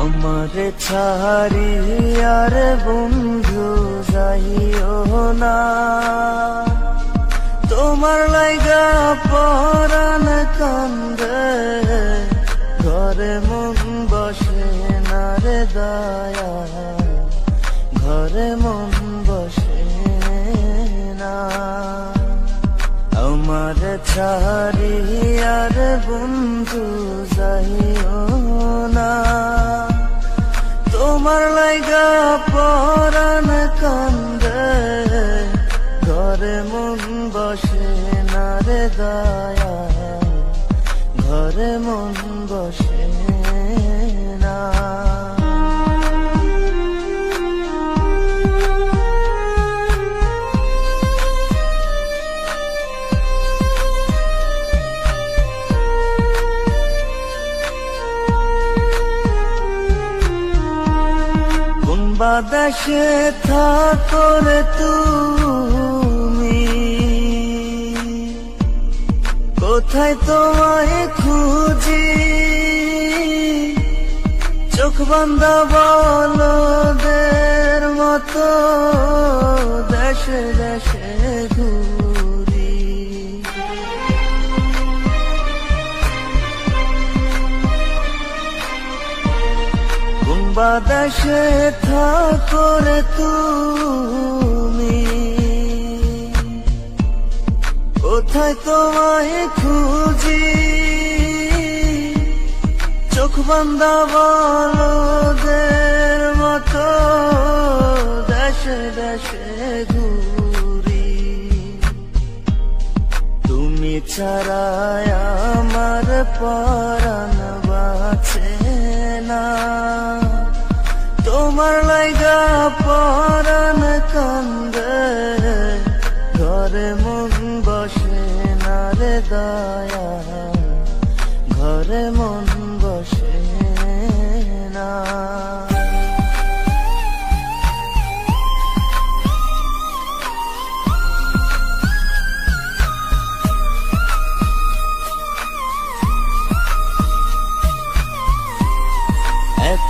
আমার ছাড়ি আর বন্ধু যাইও না। তোমার লাইগা পরাণ কান্দে, ঘরে মন বসে না রে দয়া। ঘরে মন বসে না। আমার ছাড়ি আর বন্ধু কান্দে। ঘরে মন বসে না রে ঘরে মন বসে বাদাসে থাকো তুমি। কোথায় তোমায় খুঁজি? চোখ বন্ধ বলদের মতো দেশে কোন বাদাসে থাকো রে তুমি। কোথায় তোমায় খুঁজি? চোখ বন্ধা বলদের মতো দেশে দেশে ঘুরি। তুমি ছাড়ায় আমার পরাণ না তোমার লাইগা পরান কান্দে। ঘরে মন বসে না রে দয়া। ঘরে মন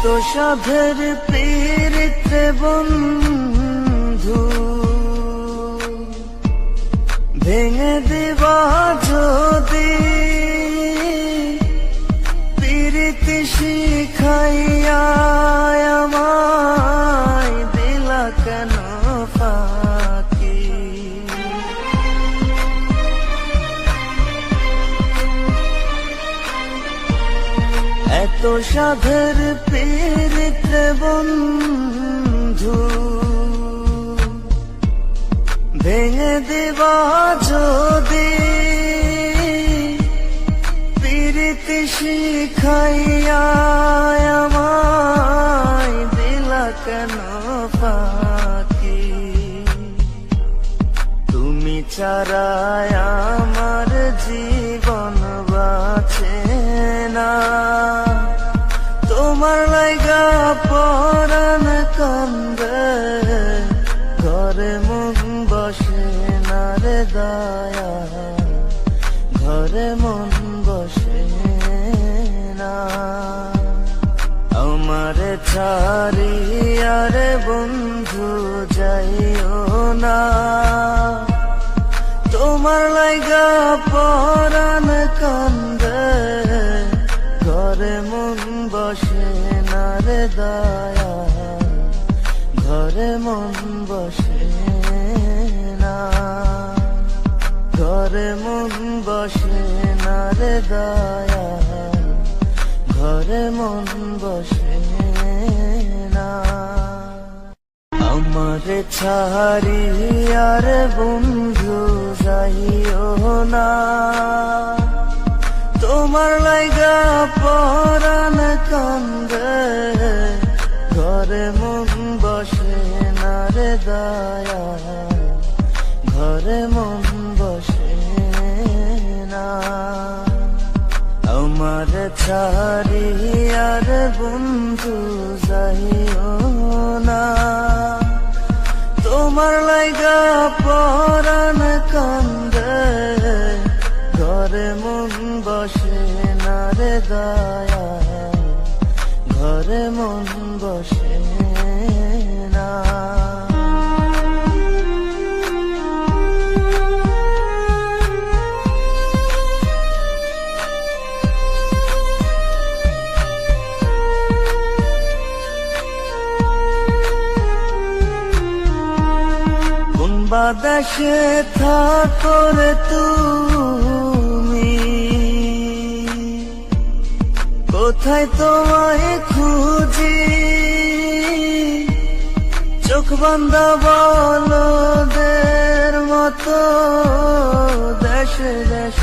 এত সাধের পীড়িতে বন্ধু। এত সাধের পীড়িতে বন্ধু ভেঙে দিবা যদি পীড়িতি শিখাইয়া আমায় দিলা কেন ফাঁকি তুমি ছাড়ায় আমার জীবন বাঁচে না। কান্দে, ঘরে মন বসে না রে দয়া। ঘরে মন বসে না। আমার ছাড়ি আর বন্ধু যাইও না। তোমার লাইগা পরাণ কান্দে, ঘরে মন বসে না রে দয়া। মন বসে না। ঘরে মন বসে না রে দয়া। ঘরে মন বসে না। আমার ছাড়ি আর বন্ধু যাইও না। তোমার লাইগা পরাণ কান্দে দয়া, ঘরে মন বসে না। আমার ছাড়ি আর বন্ধু যাইও না। তোমার লাইগা পরাণ কান্দে, ঘরে মন বসে না রে দয়া, ঘরে মন বসে কোন বাদাসে থাকো তুমি। কোথায় তোমায় খুঁজি? চোখ বান্ধা বলদের মতো দেশে দেশে।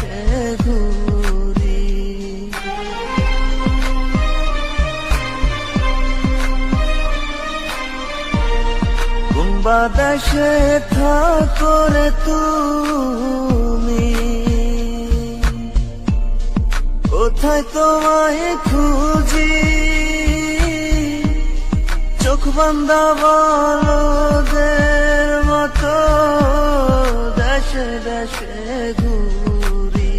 বাতাসে থাকো রে তুমি। কোথায় তোমায় খুঁজি? চোখ বান্ধা বলদের মতো দেশে দেশে ঘুরি।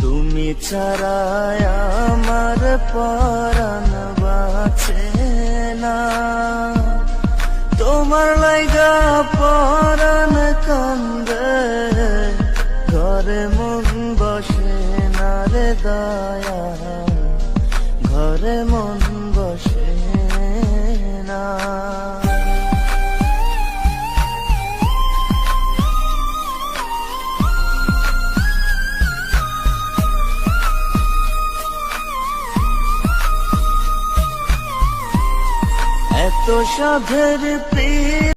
তুমি ছাড়া আমার পরাণ বাঁচে না। তোমার লাইগা পরান কান্দে। ঘরে মন বসে না রে দয়া। ঘরে মন বসে না। এত সাধের প্রিয়